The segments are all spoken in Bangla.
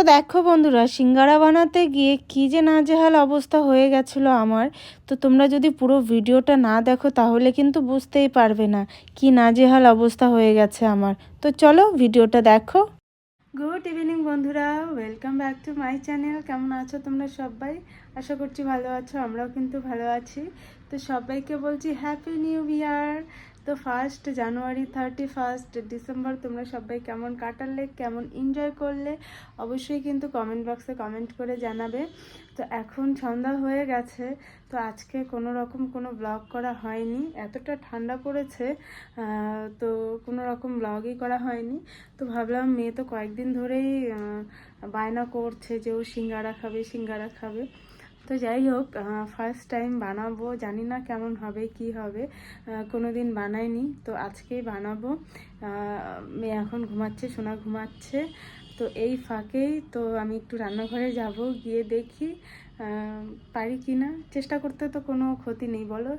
তো দেখো বন্ধুরা, সিঙ্গারা বানাতে গিয়ে কী যে নাজেহাল অবস্থা হয়ে গেছিল আমার। তো তোমরা যদি পুরো ভিডিওটা না দেখো, তাহলে কিন্তু বুঝতেই পারবে না কি নাজেহাল অবস্থা হয়ে গেছে আমার। তো চলো ভিডিওটা দেখো। গুড ইভিনিং বন্ধুরা, welcome back to my channel. কেমন আছো তোমরা সবাই? আশা করছি ভালো আছো, আমরাও কিন্তু ভালো আছি। তো সবাইকে বলছি, হ্যাপি নিউ ইয়ার। তো first January thirty first December তোমরা সবাই কেমন কাটালে, কেমন এনজয় করলে, অবশ্যই কিন্তু কমেন্ট বক্সে কমেন্ট করে জানাবে। তো এখন সন্ধ্যা হয়ে গেছে, তো আজকে কোনো রকম কোনো ব্লগ করা হয়নি, এতটা ঠান্ডা পড়েছে তো কোনো রকম ব্লগই করা হয়নি। তো ভাবলাম মেয়ে তো কয়েকদিন ধরেই বায়না করছে যে ও সিঙ্গারা খাবে সিঙ্গারা খাবে। তো যাই হোক ফার্স্ট টাইম বানাবো, জানি না কেমন হবে, কি হবে কোনো দিন বানাইনি। তো আজকেই বানাবো। মেয়ে এখন ঘুমাচ্ছে, সোনা ঘুমাচ্ছে। তো এই ফাঁকেই তো আমি একটু রান্নাঘরে যাব, গিয়ে দেখি পারি কি না। চেষ্টা করতে তো কোনো ক্ষতি নেই, বলো।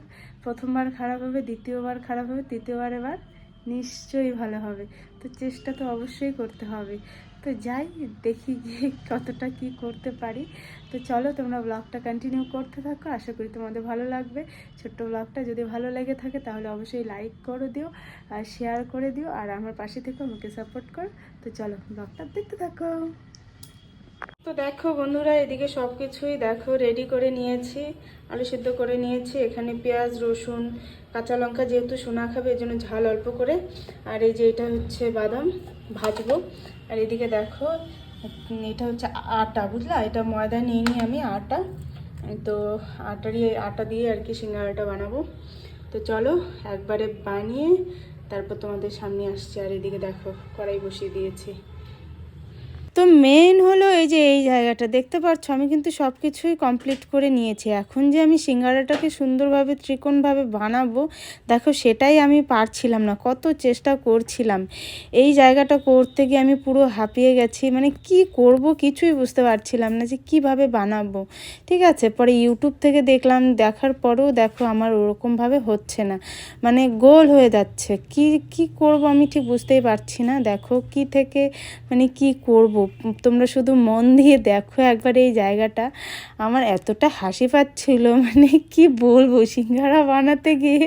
প্রথমবার খারাপ হবে, দ্বিতীয়বার খারাপ হবে, তৃতীয়বার এবার নিশ্চয়ই ভালো হবে। তো চেষ্টা তো অবশ্যই করতে হবে। তো যাই, দেখি গিয়ে কতটা কি করতে পারি। তো চলো, তোমরা ব্লগটা কন্টিনিউ করতে থাকো। আশা করি তোমাদের ভালো লাগবে। ছোট্ট ব্লগটা যদি ভালো লেগে থাকে, তাহলে অবশ্যই লাইক করে দিও আর শেয়ার করে দিও। আর আমার পাশে থেকে আমাকে সাপোর্ট করো। তো চলো, ব্লগটা দেখতে থাকো। তো দেখো বন্ধুরা, এদিকে সব কিছুই দেখো রেডি করে নিয়েছি। আলু সিদ্ধ করে নিয়েছি, এখানে পেঁয়াজ, রসুন, কাঁচা লঙ্কা যেহেতু সোনা খাবে, এই জন্য ঝাল অল্প করে। আর এই যে এটা হচ্ছে বাদাম ভাজবো। আর এদিকে দেখো এটা হচ্ছে আটা, বুঝলা? এটা ময়দা নিয়ে নিই আমি, আটা। তো আটারই আটা দিয়ে আর কি সিঙ্গারাটা বানাবো। তো চলো, একবারে বানিয়ে তারপর তোমাদের সামনে আসছে। আর এদিকে দেখো, কড়াই বসিয়ে দিয়েছি। তো মেন হলো এই যে এই জায়গাটা। দেখতে পাচ্ছ আমি কিন্তু সব কিছুই কমপ্লিট করে নিয়েছি। এখন যে আমি সিঙ্গারাটাকে সুন্দরভাবে, ত্রিকোণভাবে বানাবো, দেখো সেটাই আমি পারছিলাম না, কত চেষ্টা করছিলাম। এই জায়গাটা করতে গিয়ে আমি পুরো হাঁপিয়ে গেছি মানে কি করব কিছুই বুঝতে পারছিলাম না যে কীভাবে বানাবো। ঠিক আছে, পরে ইউটিউব থেকে দেখলাম, দেখার পরেও দেখো আমার ওরকমভাবে হচ্ছে না মানে গোল হয়ে যাচ্ছে। কি কি করব আমি ঠিক বুঝতেই পারছি না। দেখো কি থেকে মানে কি করব? তোমরা শুধু মন দিয়ে দেখো একবার এই জায়গাটা। আমার এতটা হাসি পাচ্ছিল মানে কি বলব, সিঙ্গারা বানাতে গিয়ে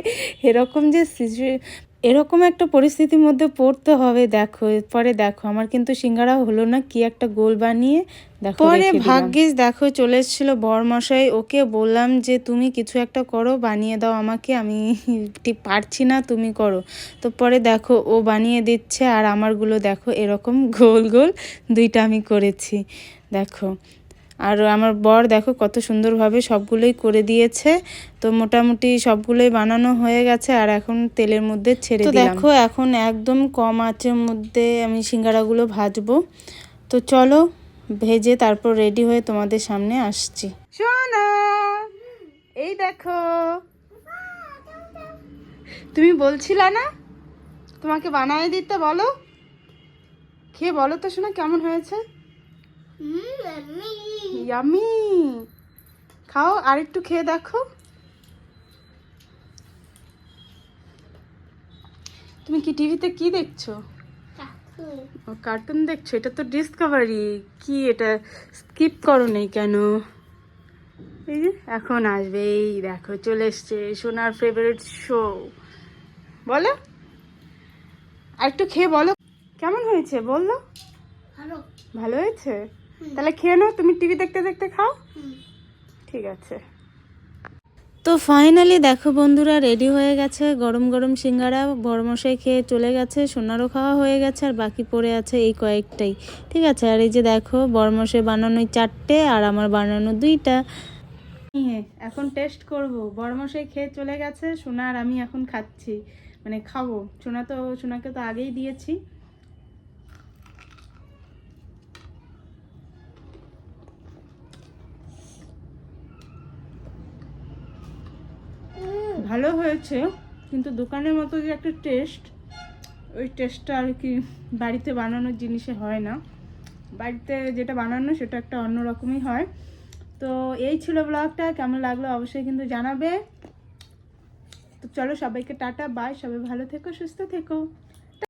এরকম যে সিচুয়ে এরকম একটা পরিস্থিতির মধ্যে পড়তে হবে দেখো। পরে দেখো আমার কিন্তু সিঙ্গারা হলো না কি একটা গোল বানিয়ে দেখো পরে ভাগ্যিস দেখো চলে এসেছিল বরমশাই ওকে বললাম যে তুমি কিছু একটা করো বানিয়ে দাও আমাকে আমি ঠিক পারছি না তুমি করো। তো পরে দেখো ও বানিয়ে দিচ্ছে আর আমারগুলো দেখো এরকম গোল গোল দুইটা আমি করেছি দেখো। আর আমার বর দেখো কত সুন্দরভাবে সবগুলোই করে দিয়েছে। তো মোটামুটি সবগুলোই বানানো হয়ে গেছে আর এখন তেলের মধ্যে ছেড়ে দিলাম। দেখো এখন একদম কম আঁচের মধ্যে আমি সিঙ্গারাগুলো ভাজবো। তো চলো ভেজে তারপর রেডি হয়ে তোমাদের সামনে আসছি। শোনা এই দেখো। তুমি বলছিলা না তোমাকে বানায় দিতে বলো? খেয়ে বলো তো শোনা কেমন হয়েছে? ইয়ামি খাও আর একটু খেয়ে দেখো। তুমি কি টিভিতে কি দেখছ? ও কার্টুন দেখছ? এটা তো ডিসকভারি কি এটা? স্কিপ করো নেই কেন? এই যে এখন আসবে। এই দেখো চলে এসছে সোনার ফেভারিট শো বলো। আর একটু খেয়ে বলো। কেমন হয়েছে? বলল। ভালো। ভালো হয়েছে? তাহলে খেয়ে নাও তুমি টিভি দেখতে দেখতে খাও। ঠিক আছে। তো ফাইনালি দেখো বন্ধুরা রেডি হয়ে গেছে। গরম গরম সিঙ্গারা বড়মশাই খেয়ে চলে গেছে সোনারও খাওয়া হয়ে গেছে আর বাকি পড়ে আছে এই কয়েকটাই। ঠিক আছে আর এই যে দেখো বড়মশাই বানানো চারটে আর আমার বানানো দুইটা। এখন টেস্ট করব। বড়মশাই খেয়ে চলে গেছে সোনা আর আমি এখন খাচ্ছি। মানে খাব। সোনা তো সোনাকে তো আগেই দিয়েছি। ভালো হয়েছে, কিন্তু দোকানের মতো যে একটা টেস্ট ওই টেস্টটা আর কি বাড়িতে বানানোর জিনিসে হয় না। বাড়িতে যেটা বানানো সেটা একটা অন্য রকমই হয়। তো এই ছিল ব্লগটা কেমন লাগল অবশ্যই কিন্তু জানাবে। তো চলো সবাইকে টাটা বাই সবাই ভালো থেকো, সুস্থ থেকো।